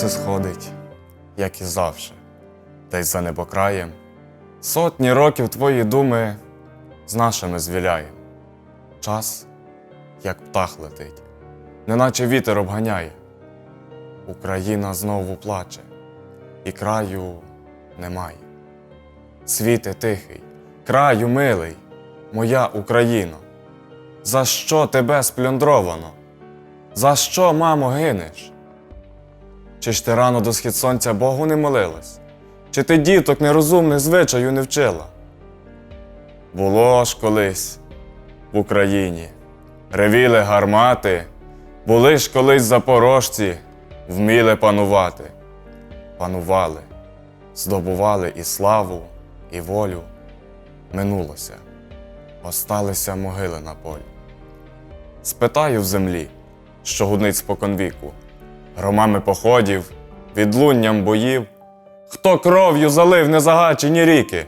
Сонце сходить, як і завжди, десь за небокраєм. Сотні років твої думи з нашими звіляєм. Час, як птах летить, неначе вітер обганяє. Україна знову плаче, і краю немає. Світе тихий, краю милий, моя Україно. За що тебе сплюндровано? За що, мамо, гинеш? Чи ж ти рано до схід сонця Богу не молилась? Чи ти діток нерозумних звичаю не вчила? Було ж колись в Україні, ревіли гармати, були ж колись запорожці, вміли панувати. Панували, здобували і славу, і волю. Минулося, осталися могили на полі. Спитаю в землі, що гудить споконвіку, громами походів, відлунням боїв, хто кров'ю залив незагачені ріки,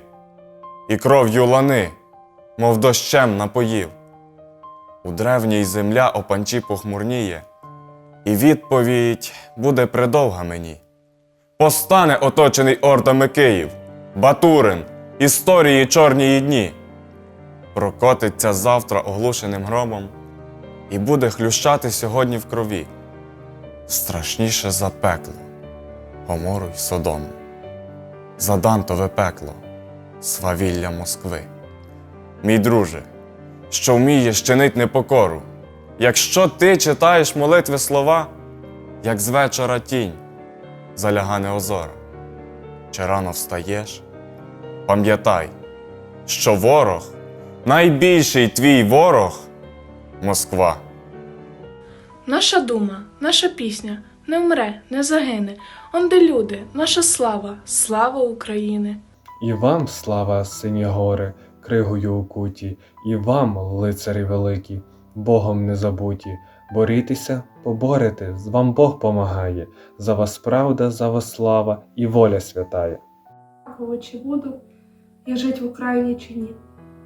і кров'ю лани, мов дощем напоїв. У древній земля опанчі похмурніє, і відповідь буде придовга мені. Постане оточений ордами Київ, Батурин, історії чорнії дні. Прокотиться завтра оглушеним громом і буде хлющати сьогодні в крові. Страшніше за пекло, Гомору й Содому, за Дантове пекло, свавілля Москви. Мій друже, що вмієш чинить непокору, якщо ти читаєш молитви слова, як з вечора тінь залягане озора, чи рано встаєш, пам'ятай, що ворог, найбільший твій ворог Москва. Наша дума, наша пісня не вмре, не загине. Онде люди, наша слава, слава України. І вам слава, сині гори, кригою укуті, і вам, лицарі великі, Богом не забуті. Борітеся, поборете, з вам Бог помагає. За вас правда, за вас слава і воля святая. Кого чи буду я жить в Україні чи ні?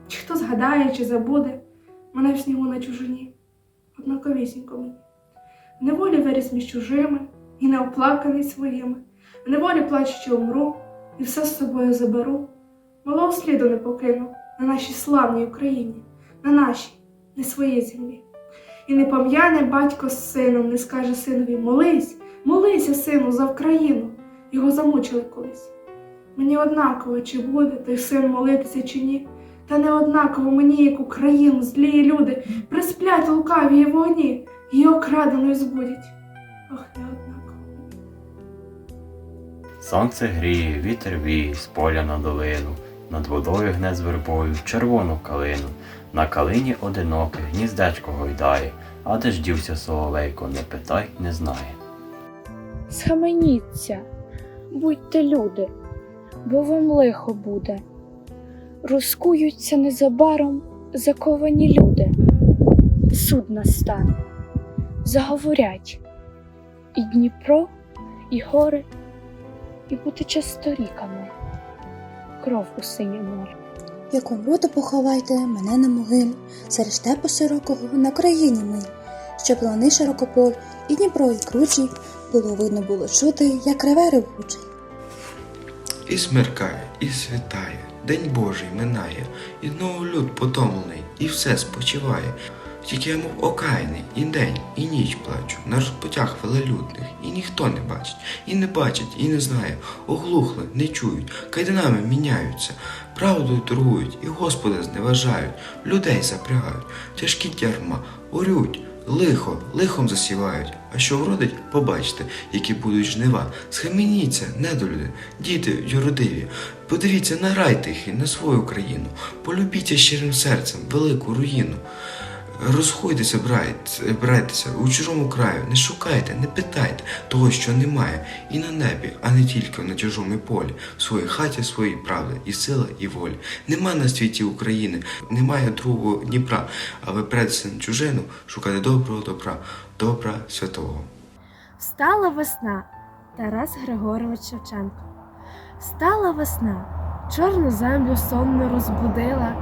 Чи хто згадає, чи забуде мене в снігу на чужині? Однаковісінько мені. Неволі виріс між чужими і не оплаканий своїми. В неволі плачу, що умру, і все з собою заберу. Малого сліду не покину на нашій славній Україні, на нашій, не своїй землі. І не пом'яне батько з сином, не скаже синові молись, молися, сину, за Україну. Його замучили колись. Мені однаково, чи буде той син молитися, чи ні. Та не однаково мені, як Україну, злії люди, присплять лукаві вогні, її окраденою збудять. Ох, не однаково. Сонце гріє, вітер віє з поля на долину, над водою гне з вербою червону калину. На калині одиноке гніздечко гойдає, а де ж дівся соловейко, не питай, не знає. Схаменіться, будьте люди, бо вам лихо буде. Розкуються незабаром заковані люди. Суд настане, заговорять і Дніпро, і гори, і буде часто ріками, кров у синє море. Як умру, то поховайте мене на могилі, серед штепу широкого на країні ми, щоб лани широкополь, і Дніпро, і кручі, було видно було чути, як реве ревучий. І смеркає, і світає, День Божий минає, і знову люд потомлений, і все спочиває. Тільки я мов окаяний, і день, і ніч плачу, на розпутях велелюдних, і ніхто не бачить, і не бачить, і не знає, оглухли, не чують, кайданами міняються, правдою торгують, і Господа зневажають, людей запрягають, тяжкі дярма, орють, лихо, лихом засівають, а що вродить, побачите, які будуть жнива. Схаменіться, недолюди, діти юродиві, подивіться на рай тихий, на свою країну, полюбіться щирим серцем велику руїну. Розходьтеся, брайтеся у чужому краю, не шукайте, не питайте того, що немає, і на небі, а не тільки на чужому полі, в своїй хаті своїй правди, і сила, і волі. Нема на світі України, немає другого Дніпра, а ви предся на чужину шукати доброго добра, добра святого. Встала весна Тарас Григорович Шевченко. Встала весна, чорну землю сонно розбудила,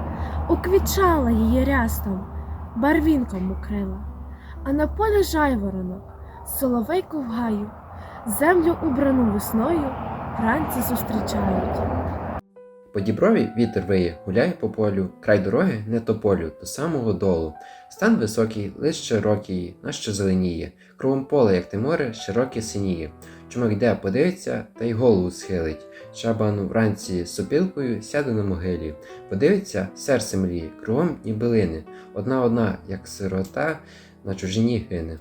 уквічала її рястом, барвінком укрила, а на полі жайворонок, соловейку в гаю, землю убрану весною вранці зустрічають. По діброві вітер виє, гуляє по полю, край дороги не тополю, до самого долу. Стан високий, лиш широкий, нащо зеленіє, кругом поле, як те море, широке синіє. Чумак йде, подивиться, та й голову схилить. Шабан вранці сопілкою сяде на могилі. Подивиться, серце мріє, кругом ніби лине. Одна одна, як сирота, на чужині гине.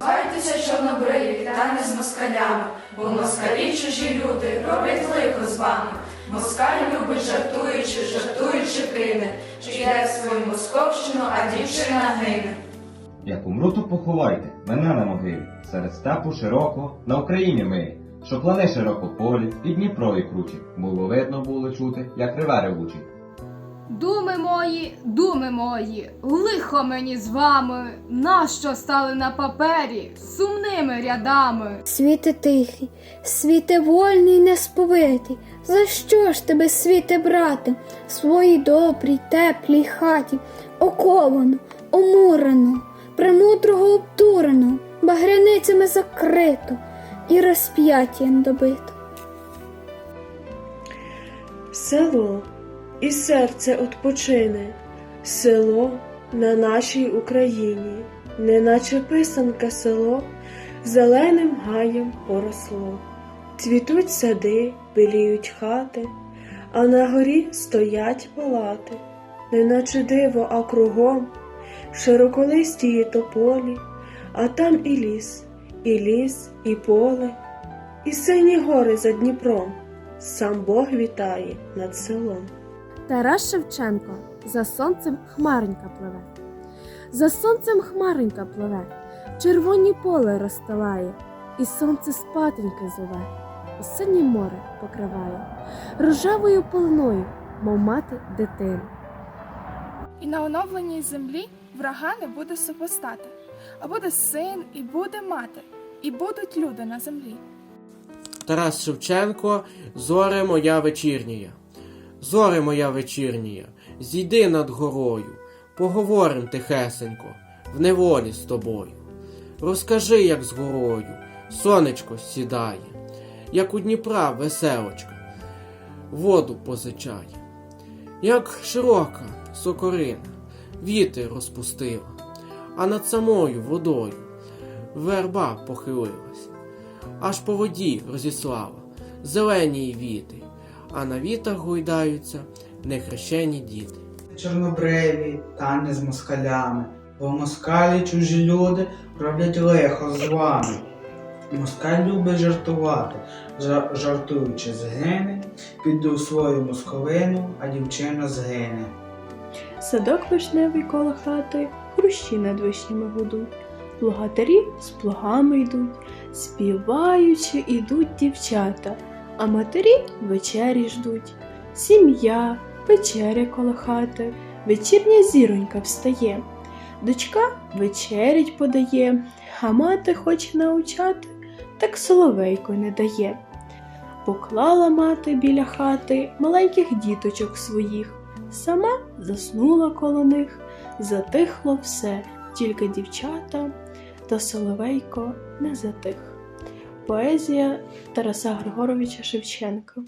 Байтеся, чорнобриві, та не з москалями, бо москалі чужі люди роблять лихо з вами. Москаль любить жартуючи, жартуючи кине, чи йде свою московщину, а дівчина гине. Як умру, то поховайте мене на могилі, серед степу широкого, на Україні ми, що плане широко полі, і Дніпро і круче, було видно, було чути, як реве ревучий. Думи мої, думи мої, лихо мені з вами, нащо стали на папері сумними рядами? Світе тихий, світе вольний, несповитий, за що ж тебе, світе, брате, в своїй добрій, теплій хаті, оковано, омурено, премудрого обдурено, багряницями закрито і розп'яттям добито. Село і серце odpoczyне, село на нашій Україні, неначе писанка село, зеленим гаєм поросло. Цвітуть сади, біліють хати, а на горі стоять палати, неначе диво, а кругом широколистії тополі, а там і ліс, і ліс, і поле, і сині гори за Дніпром. Сам Бог вітає над селом. Тарас Шевченко за сонцем хмаренька пливе. За сонцем хмаренька пливе, червоні поле розстилає, і сонце спатеньки зове, синє море покриває, рожевою полиною, мов мати дитину. І на оновленій землі врага не буде супостати, а буде син, і буде мати, і будуть люди на землі. Тарас Шевченко, зоре моя вечірнія. Зоре моя вечірнія, зійди над горою, поговорим тихесенько, в неволі з тобою. Розкажи, як з горою сонечко сідає, як у Дніпра веселочка, воду позичає, як широка сокорина, вітер розпустила, а над самою водою верба похилилась аж по воді розіслала зелені віти, а на вітах гойдаються нехрещені діти. Чорнобриві, та не з москалями, бо москалі чужі люди роблять лихо з вами. Москаль любить жартувати, жа- жартуючи згине, піду свою московину, а дівчина згине. Садок вишневий коло хати, хрущі над вишнями гудуть. Плугатарі з плугами йдуть, співаючи ідуть дівчата, а матері вечері ждуть. Сім'я, вечеря коло хати, вечірня зіронька встає. Дочка вечерять подає, а мати хоче научати, так соловейко не дає. Поклала мати біля хати маленьких діточок своїх, сама заснула коло них, затихло все, тільки дівчата та соловейко не затих. Поезія Тараса Григоровича Шевченка